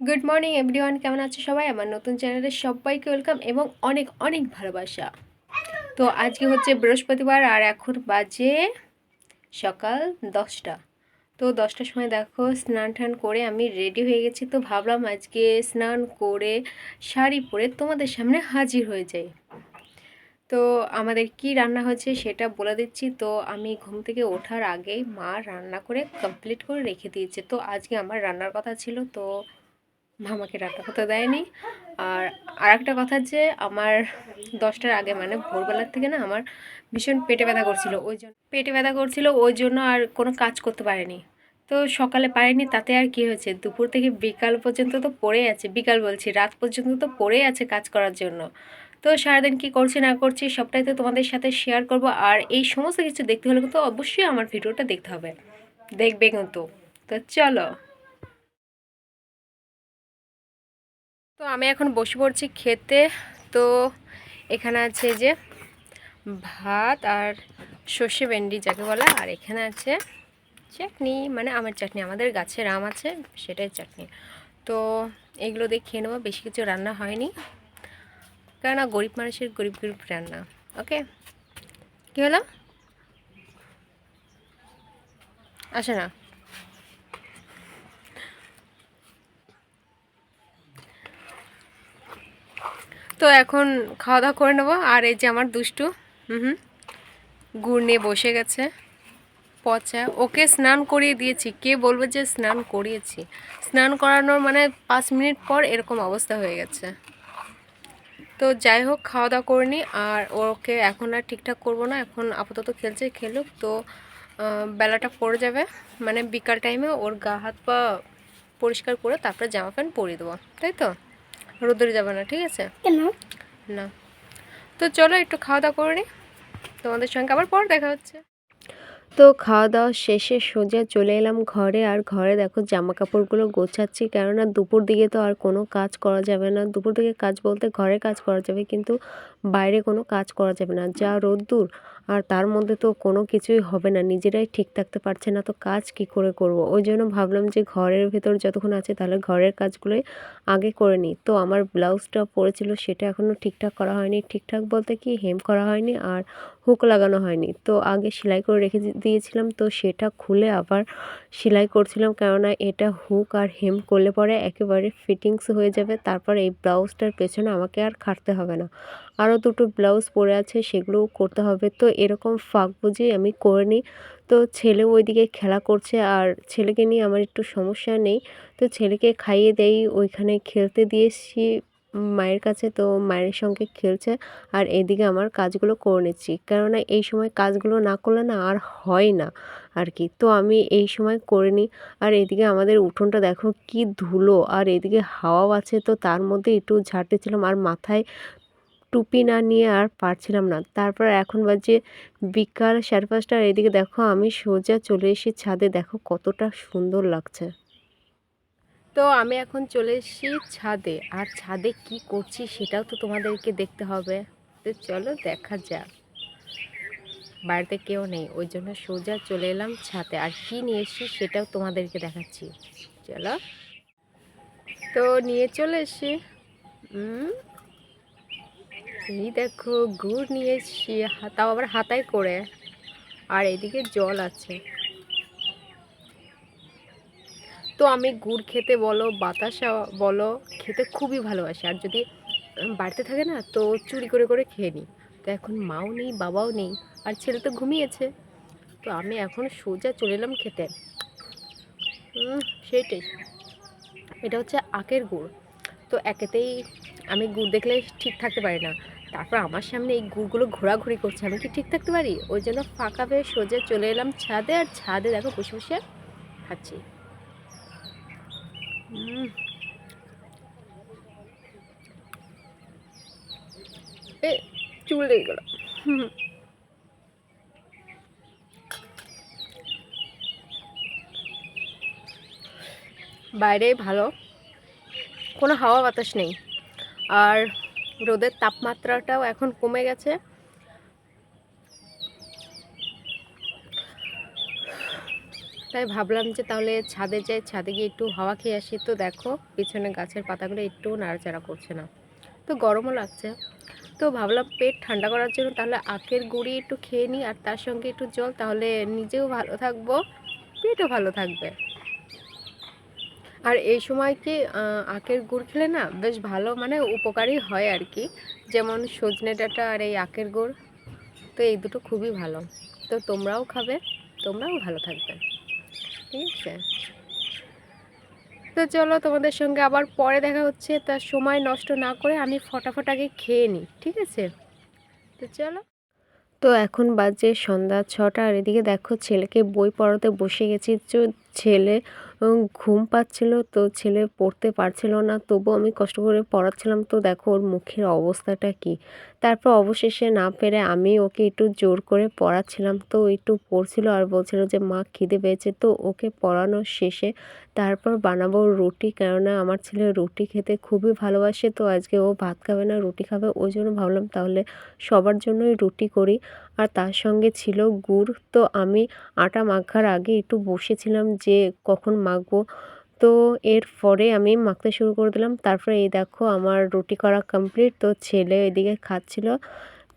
Good morning everyone কেমন আছে সবাই? আমার নতুন চ্যানেলে সবাইকে ওয়েলকাম এবং অনেক অনেক ভালোবাসা। তো আজকে হচ্ছে বৃহস্পতিবার আর এখন বাজে সকাল দশটা। তো দশটার সময় দেখো স্নান টান করে আমি রেডি হয়ে গেছি। তো ভাবলাম আজকে স্নান করে শাড়ি পরে তোমাদের সামনে হাজির হয়ে যাই। তো আমাদের কি রান্না হয়েছে সেটা বলে দিচ্ছি। তো আমি ঘুম থেকে ওঠার আগেই মা রান্না করে কমপ্লিট করে রেখে দিয়েছে। তো আজকে আমার রান্নার কথা ছিল। তো মামাকে রান্না করতে দেয়নি। আর আর একটা কথা যে, আমার দশটার আগে মানে ভোরবেলার থেকে না আমার ভীষণ পেটে ব্যথা করছিল। ওই জন্য পেটে ব্যথা করছিল, ওই জন্য আর কোনো কাজ করতে পারেনি। তো সকালে পারেনি, তাতে আর কি হয়েছে? দুপুর থেকে বিকাল পর্যন্ত তো পড়ে আছে, বিকাল বলছি, রাত পর্যন্ত তো পড়ে আছে কাজ করার জন্য। তো সারাদিন কি করছি, না করছি, সবটাই তো তোমাদের সাথে শেয়ার করব। আর এই সমস্ত কিছু দেখতে হলে কিন্তু অবশ্যই আমার ভিডিওটা দেখতে হবে। দেখবে কিন্তু। তো চলো। তো আমি এখন বসে পড়ছি খেতে। তো এখানে আছে যে ভাত আর সর্ষে ভেন্ডি যাকে বলা, আর এখানে আছে চাটনি মানে আমের চাটনি। আমাদের গাছের আম আছে, সেটাই চাটনি। তো এগুলো দিয়ে খেয়ে নেব, বেশি কিছু রান্না হয়নি। কেননা গরিব মানুষের গরিব গরিব রান্না, ওকে? কী হলো? আসে না। তো এখন খাওয়া দাওয়া করে নেব। আর এই যে আমার দুষ্টু, হুম গুড় নিয়ে বসে গেছে, পচা। ওকে স্নান করিয়ে দিয়েছি। কে বলবে যে স্নান করিয়েছি? স্নান করানোর মানে পাঁচ মিনিট পর এরকম অবস্থা হয়ে গেছে। তো যাই হোক খাওয়া দাওয়া করে নিই। আর ওকে এখন আর ঠিকঠাক করব না। এখন আপাতত খেলছে, খেলুক। তো বেলাটা পড়ে যাবে। মানে বিকাল টাইমে ওর গা, হাত পা পরিষ্কার করে তারপরে জামা প্যান্ট পরিয়ে দেবো। তাই তো? রোদরে যাবে না ঠিক আছে? না। তো চলো একটু খাওয়া দাওয়া করে নিই তোমাদের সঙ্গে আবার পর দেখা হচ্ছে। তো খাওয়া দাওয়া শেষে সোজা চলে এলাম ঘরে। আর ঘরে দেখো জামা কাপড়গুলো গোছাচ্ছি কেননা দুপুর দিকে তো আর কোনো কাজ করা যাবে না। দুপুর দিকে কাজ বলতে ঘরে কাজ করা যাবে কিন্তু বাইরে কোনো কাজ করা যাবে না। যা রোদ্দুর, আর তার মধ্যে তো কোনো কিছুই হবে না। নিজেরাই ঠিক থাকতে পারছে না, তো কাজ কি করে করব? ওই জন্য ভাবলাম যে ঘরের ভেতর যতক্ষণ আছে তাহলে ঘরের কাজগুলোই আগে করে নিই। তো আমার ব্লাউজটা পরেছিল, সেটা এখনও ঠিকঠাক করা হয়নি। ঠিকঠাক বলতে কি, হেম করা হয়নি আর হুক লাগানো হয়নি। তো আগে সেলাই করে রেখে দিয়েছিলাম, তো সেটা খুলে আবার সেলাই করছিলাম। কেননা এটা হুক আর হেম করলে পরে একেবারে ফিটিংস হয়ে যাবে। তারপর এই ব্লাউজটার পেছনে আমাকে আর খাটতে হবে না। আরও দুটো ব্লাউজ পরে আছে, সেগুলোও করতে হবে। তো এরকম ফাঁক বুঝেই আমি করে নিই। তো ছেলে ওইদিকে খেলা করছে আর ছেলেকে নিয়ে আমার একটু সমস্যা নেই। তো ছেলেকে খাইয়ে দেই, ওইখানে খেলতে দিয়েছি মায়ের কাছে, তো মায়ের সঙ্গে খেলছে আর এদিকে আমার কাজগুলো করে নিচ্ছি। কেননা এই সময় কাজগুলো না করলে না আর হয় না আর কি। তো আমি এই সময় করে নিই আর এদিকে আমাদের উঠোনটা দেখো কি ধুলো আর এদিকে হাওয়াও আছে, তো তার মধ্যে একটু ঝাড়তেছিলাম আর মাথায় টুপি না নিয়ে আর পারছিলাম না। তারপর এখন বাজে বিকাল সাড়ে পাঁচটার এদিকে দেখো, আমি সোজা চলে এসে ছাদে। দেখো কতটা সুন্দর লাগছে। তো আমি এখন চলে এসেছি ছাদে। আর ছাদে কি করছি সেটাও তো তোমাদেরকে দেখতে হবে। তো চলো দেখা যাক। বাড়িতে কেউ নেই, ওই জন্য সোজা চলে এলাম ছাদে। আর কি নিয়ে এসেছি সেটাও তোমাদেরকে দেখাচ্ছি। চলো। তো নিয়ে চলে এসছি। এই দেখো, গুড় নিয়ে এসছি তাও আবার হাতায় করে। আর এদিকে জল আছে। তো আমি গুড় খেতে বলো, বাতাসা বলো, খেতে খুবই ভালোবাসি। আর যদি বাড়িতে থাকে না, তো চুরি করে করে খেয়ে নিই। তো এখন মাও নেই, বাবাও নেই, আর ছেলে তো ঘুমিয়েছে। তো আমি এখন সোজা চলে এলাম খেতে। সেইটাই। এটা হচ্ছে আখের গুড়। তো একেতেই আমি গুড় দেখলে ঠিক থাকতে পারি না। তারপর আমার সামনে এই গুড়গুলো ঘোরাঘুরি করছে, আমি কি ঠিক থাকতে পারি? ওই জন্য ফাঁকা পেয়ে সোজা চলে এলাম ছাদে, আর ছাদে দেখো বসে বসে খাচ্ছি। এ, চুল লেগে গেল। বাইরে ভালো। কোনো হাওয়া বাতাস নেই। আর রোদের তাপমাত্রাটাও এখন কমে গেছে। তাই ভাবলাম যে তাহলে ছাদে যাই, ছাদে গিয়ে একটু হাওয়া খেয়ে আসি। তো দেখো, পিছনে গাছের পাতাগুলো একটু নাড়াচাড়া করছে না। তো গরমও লাগছে। তো ভাবলাম পেট ঠান্ডা করার জন্য তাহলে আখের গুঁড়ি একটু খেয়ে নিই, আর তার সঙ্গে একটু জল, তাহলে নিজেও ভালো থাকব, পেটও ভালো থাকবে। আর এই সময় কি আখের গুড় খেলে না বেশ ভালো মানে উপকারী হয় আর কি? যেমন সজনে ডাঁটা আর এই আখের গুড়, তো এই দুটো খুবই ভালো। তো তোমরাও খাবে, তোমরাও ভালো থাকবে। ঠিক আছে? তো চলো তোমাদের সঙ্গে আবার পরে দেখা হচ্ছে তার সময় নষ্ট না করে আমি ফটাফট আগে খেয়ে নিই, ঠিক আছে? তো চলো। তো এখন বাজে সন্ধ্যা ছটা, আর এদিকে দেখো ছেলেকে বই পড়াতে বসে গেছি, তো ছেলে ঘুম পাচ্ছিল তো ছেলে পড়তে পারছিল না তবু আমি কষ্ট করে পড়াচ্ছিলাম। তো দেখো ওর মুখের অবস্থাটা কি? তারপর অবশেষে না পেরে আমি ওকে একটু জোর করে পড়াচ্ছিলাম। তো একটু পড়ছিল আর বলছিল যে, মা, খিদে পেয়েছে। তো ওকে পড়ানোর শেষে তারপর বানাবো রুটি। কেননা আমার ছেলে রুটি খেতে খুবই ভালোবাসে। তো আজকে ও ভাত খাবে না, রুটি খাবে। ওই জন্য ভাবলাম তাহলে সবার জন্যই রুটি করি। আর তার সঙ্গে ছিল গুড়। তো আমি আটা মাখার আগে একটু বসেছিলাম যে, কখন মাখবো? তো এরপরে আমি মাখতে শুরু করে দিলাম। তারপরে এই দেখো আমার রুটি করা কমপ্লিট তো ছেলে এদিকে খাচ্ছিল।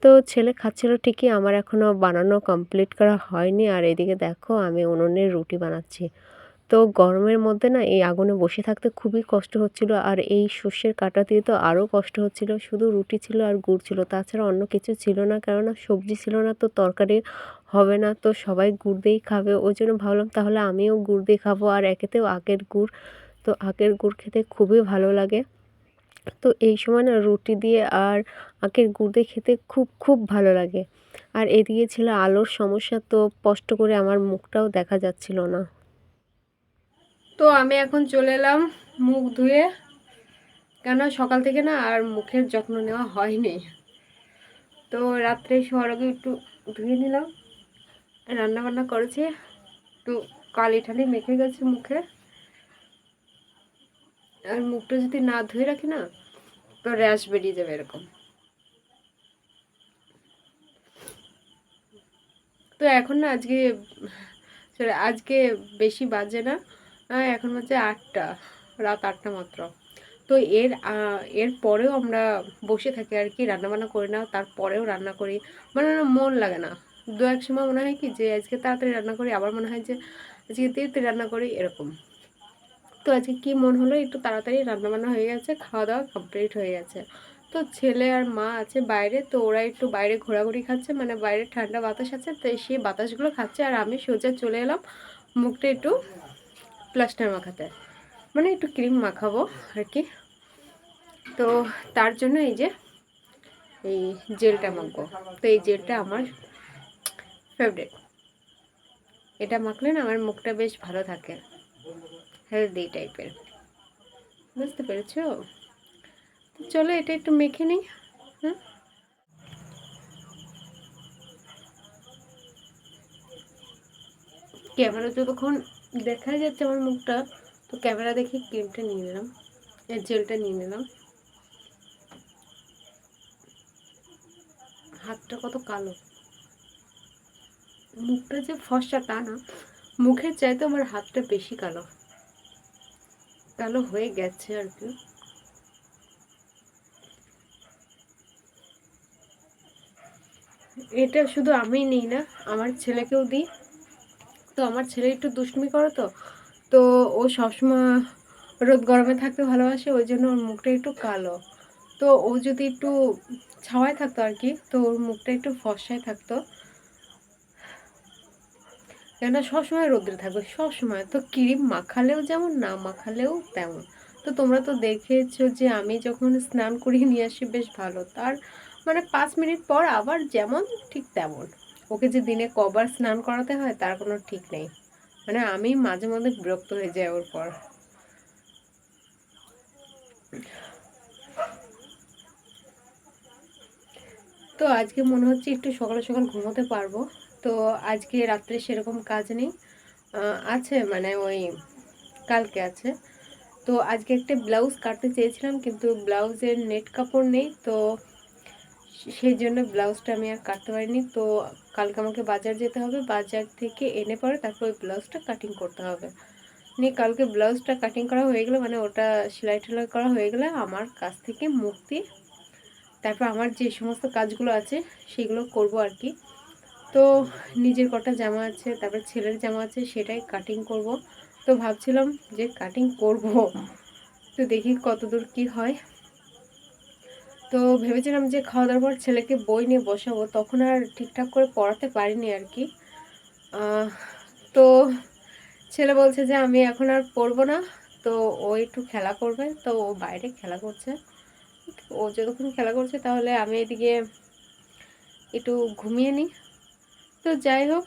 তো ছেলে খাচ্ছিল ঠিকই, আমার এখনও বানানো কমপ্লিট করা হয়নি। আর এদিকে দেখো আমি উনুনে রুটি বানাচ্ছি। তো গরমের মধ্যে না এই আগুনে বসে থাকতে খুবই কষ্ট হচ্ছিল আর এই সর্ষের কাটা দিয়ে তো আরও কষ্ট হচ্ছিল। শুধু রুটি ছিল আর গুড় ছিল, তাছাড়া অন্য কিছু ছিল না কেননা সবজি ছিল না তো তরকারি হবে না, তো সবাই গুড় দিয়েই খাবে। ওই জন্য ভাবলাম তাহলে আমিও গুড় দিয়ে খাব আর একেতেও আখের গুড়। তো আখের গুড় খেতে খুবই ভালো লাগে। তো এই সময় না রুটি দিয়ে আর আখের গুড় দিয়ে খেতে খুব খুব ভালো লাগে। আর এদিকে ছিল আলোর সমস্যা, তো স্পষ্ট করে আমার মুখটাও দেখা যাচ্ছিল না। তো আমি এখন চলে এলাম মুখ ধুয়ে। কেন সকাল থেকে না আর মুখের যত্ন নেওয়া হয়নি। তো রাত্রে শোয়ার আগে একটু ধুয়ে নিলাম। রান্না বান্না করেছি। একটু কালি ঠালি মেখে গেছে মুখে। আর মুখটা যদি না ধুয়ে রাখি না, তো র্যাশ বেরিয়ে যাবে এরকম। তো এখন না আজকে আজকে বেশি বাজে না। এখন হচ্ছে আটটা, রাত আটটা মাত্র। তো এর এর পরেও আমরা বসে থাকি আর কি রান্না বান্না করি না, তারপরেও রান্না করি। মানে মন লাগে না। দু এক সময় মনে হয় কি যে, আজকে তাড়াতাড়ি রান্না করি, আবার মনে হয় যে, আজকে তাড়াতাড়ি রান্না করি, এরকম। তো আজকে কি মন হলো, একটু তাড়াতাড়ি রান্না বান্না হয়ে গেছে খাওয়া দাওয়া কমপ্লিট হয়ে গেছে। তো ছেলে আর মা আছে বাইরে, তো ওরা একটু বাইরে ঘোরাঘুরি খাচ্ছে মানে বাইরে ঠান্ডা বাতাস আছে, তো সেই বাতাসগুলো খাচ্ছে, আর আমি সোজা চলে এলাম, মুখটা একটু প্লাস্টার মাখাতে। মানে একটু ক্রিম মাখাবো আর কি। তো তার জন্য এই যে, এই জেলটা মাখবো। তো এই জেলটা আমার ফেভারিট এটা মাখলে না আমার মুখটা বেশ ভালো থাকে। হেলদি টাইপের বুঝতে পেরেছ? তো চলো এটা একটু মেখে নিই। হ্যাঁ ক্যামেরা যতক্ষণ দেখা যাচ্ছে আমার মুখটা, তো ক্যামেরা দেখে ক্রিমটা নিয়ে নিলাম, এর জেলটা নিয়ে নিলাম। হাতটা কত কালো। মুখটা যে ফর্সা তা না, মুখের চাইতে আমার হাতটা বেশি কালো। কালো হয়ে গেছে আর কি। এটা শুধু আমি নিই না, আমার ছেলেকেও দিই। তো আমার ছেলে একটু দুষ্টুমি করে তো তো ও সবসময় রোদ গরমে থাকতে ভালোবাসে, ওই জন্য ওর মুখটা একটু কালো। তো ও যদি একটু ছাওয়ায় থাকতো আর কি, তো ওর মুখটা একটু ফর্সায় থাকতো। কেননা সবসময় রোদ্রে থাকবে, সবসময়। তো ক্রিম মাখালেও যেমন, না মাখালেও তেমন। তো তোমরা তো দেখেছ যে আমি যখন স্নান করিয়ে নিয়ে আসি, বেশ ভালো। তার মানে পাঁচ মিনিট পর আবার যেমন, ঠিক তেমন। ওকে যে দিনে কবার স্নান করাতে হয়, তার কোনো ঠিক নেই। মানে আমি মাঝে মধ্যে বিরক্ত হয়ে যাই ওর পর। তো আজকে মনে হচ্ছে একটু সকালে সকাল ঘুমোতে পারব। তো আজকে রাত্রে সেরকম কাজ নেই। আছে মানে ওই কালকে আছে। তো আজকে একটা ব্লাউজ কাটতে চেয়েছিলাম, কিন্তু ব্লাউজের নেট কাপড় নেই, তো সেই জন্য ব্লাউজটা আমি আর কাটতে পারিনি। তো কালকে আমাকে বাজার যেতে হবে। বাজার থেকে এনে পরে তারপর ওই ব্লাউজটা কাটিং করতে হবে। নিয়ে কালকে ব্লাউজটা কাটিং করা হয়ে গেলে মানে ওটা সেলাই টেলাই করা হয়ে গেলে, আমার কাছ থেকে মুক্তি। তারপর আমার যে সমস্ত কাজগুলো আছে, সেগুলো করব আর কি। তো নিজের কটা জামা আছে, তারপর ছেলের জামা আছে, সেটাই কাটিং করব। তো ভাবছিলাম যে কাটিং করব। তো দেখি কতদূর কি হয়। তো ভেবেছিলাম যে খাওয়া দাওয়ার পর ছেলেকে বই নিয়ে বসাবো, তখন আর ঠিকঠাক করে পড়াতে পারিনি আর কি। তো ছেলে বলছে যে আমি এখন আর পড়ব না, তো ও একটু খেলা করবে, তো ও বাইরে খেলা করছে। ও যতক্ষণ খেলা করছে তাহলে আমি এদিকে একটু ঘুমিয়ে নিই। তো যাই হোক,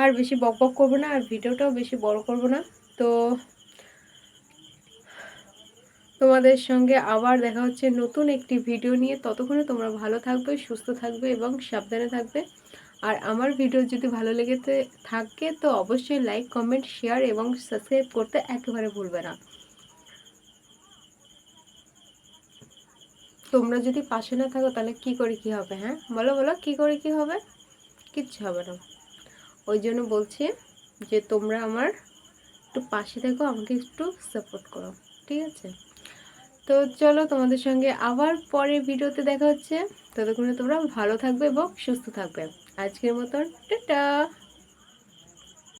আর বেশি বক বক করব না, আর ভিডিওটাও বেশি বড় করব না। তো তোমাদের সঙ্গে আবার দেখা হচ্ছে নতুন একটি ভিডিও নিয়ে। ততক্ষণে তোমরা ভালো থাকবে, সুস্থ থাকবে এবং সাবধানে থাকবে। আর আমার ভিডিও যদি ভালো লেগে থাকে তো অবশ্যই লাইক কমেন্ট শেয়ার এবং সাবস্ক্রাইব করতে একেবারে ভুলবে না। তোমরা যদি পাশে না থাকো তাহলে কি করে কি হবে হ্যাঁ? বলো বলো, কি করে কি হবে? কিচ্ছু হবে না। ওই জন্য বলছি যে তোমরা আমার একটু পাশে থাকো, আমাকে একটু সাপোর্ট করো, ঠিক আছে? তো চলো তোমাদের সঙ্গে আবার পরের ভিডিওতে দেখা হচ্ছে। ততক্ষণে তোমরা ভালো থাকবে এবং সুস্থ থাকবে। আজকের মতন, টাটা!